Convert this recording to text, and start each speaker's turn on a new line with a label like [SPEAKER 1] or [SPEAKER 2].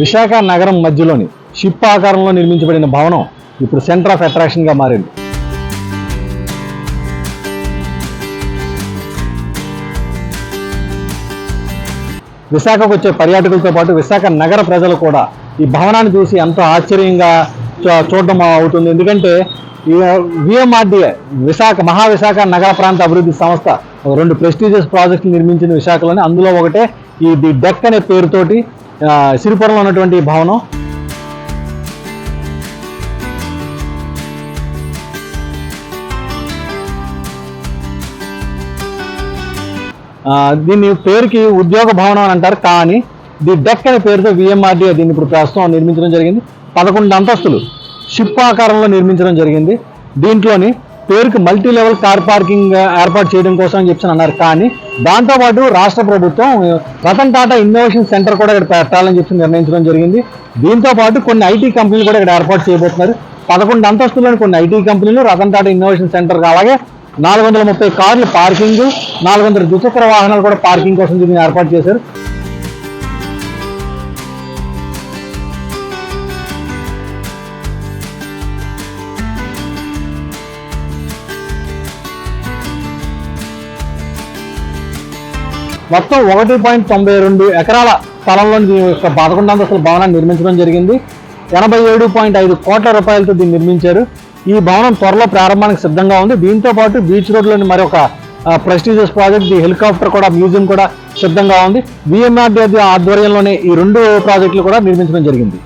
[SPEAKER 1] విశాఖ నగరం మధ్యలోని షిప్ ఆకారంలో నిర్మించబడిన భవనం ఇప్పుడు సెంటర్ ఆఫ్ అట్రాక్షన్గా మారింది. విశాఖకు వచ్చే పర్యాటకులతో పాటు విశాఖ నగర ప్రజలు కూడా ఈ భవనాన్ని చూసి ఎంతో ఆశ్చర్యంగా చూడడం అవుతుంది. ఎందుకంటే ఈ విఎంఆర్డిఏ విశాఖ మహా విశాఖ నగర ప్రాంత అభివృద్ధి సంస్థ రెండు ప్రెస్టీజియస్ ప్రాజెక్టులు నిర్మించిన విశాఖలోని అందులో ఒకటే ఈ ది డెక్ అనే పేరుతోటి సిరిపురంలో ఉన్నటువంటి భవనం. దీన్ని పేరుకి ఉద్యోగ భవనం అని అంటారు కానీ ది డెక్ అనే పేరుతో విఎంఆర్డీఏ దీన్ని ఇప్పుడు ప్రస్తుతం నిర్మించడం జరిగింది. పదకొండు అంతస్తులు. షిప్ ఆకారంలో నిర్మించడం జరిగింది. దీంట్లోని పేరుకి మల్టీ లెవెల్ కార్ పార్కింగ్ ఏర్పాటు చేయడం కోసం అని చెప్పి అన్నారు. కానీ దాంతోపాటు రాష్ట్ర ప్రభుత్వం రతన్ టాటా ఇన్నోవేషన్ సెంటర్ కూడా ఇక్కడ పెట్టాలని చెప్పి నిర్ణయించడం జరిగింది. దీంతో పాటు కొన్ని ఐటీ కంపెనీలు కూడా ఇక్కడ ఏర్పాటు చేయబోతున్నారు. పదకొండు అంతస్తుల్లోని కొన్ని ఐటీ కంపెనీలు రతన్ టాటా ఇన్నోవేషన్ సెంటర్ అలాగే నాలుగు వందల ముప్పై కార్లు పార్కింగ్ నాలుగు వందల ద్విచక్ర వాహనాలు కూడా పార్కింగ్ కోసం దీన్ని ఏర్పాటు చేశారు. మొత్తం ఒకటి పాయింట్ తొంభై రెండు ఎకరాల స్థలంలో దీని యొక్క పదకొండు అంతస్తుల భవనాన్ని నిర్మించడం జరిగింది. ఎనభై ఏడు పాయింట్ ఐదు కోట్ల రూపాయలతో దీన్ని నిర్మించారు. ఈ భవనం త్వరలో ప్రారంభానికి సిద్ధంగా ఉంది. దీంతో పాటు బీచ్ రోడ్లోని మరొక ప్రెస్టీజియస్ ప్రాజెక్ట్ ది హెలికాప్టర్ కూడా మ్యూజియం కూడా సిద్ధంగా ఉంది. విఎంఆర్డీ ఆధ్వర్యంలోనే ఈ రెండు ప్రాజెక్టులు కూడా నిర్మించడం జరిగింది.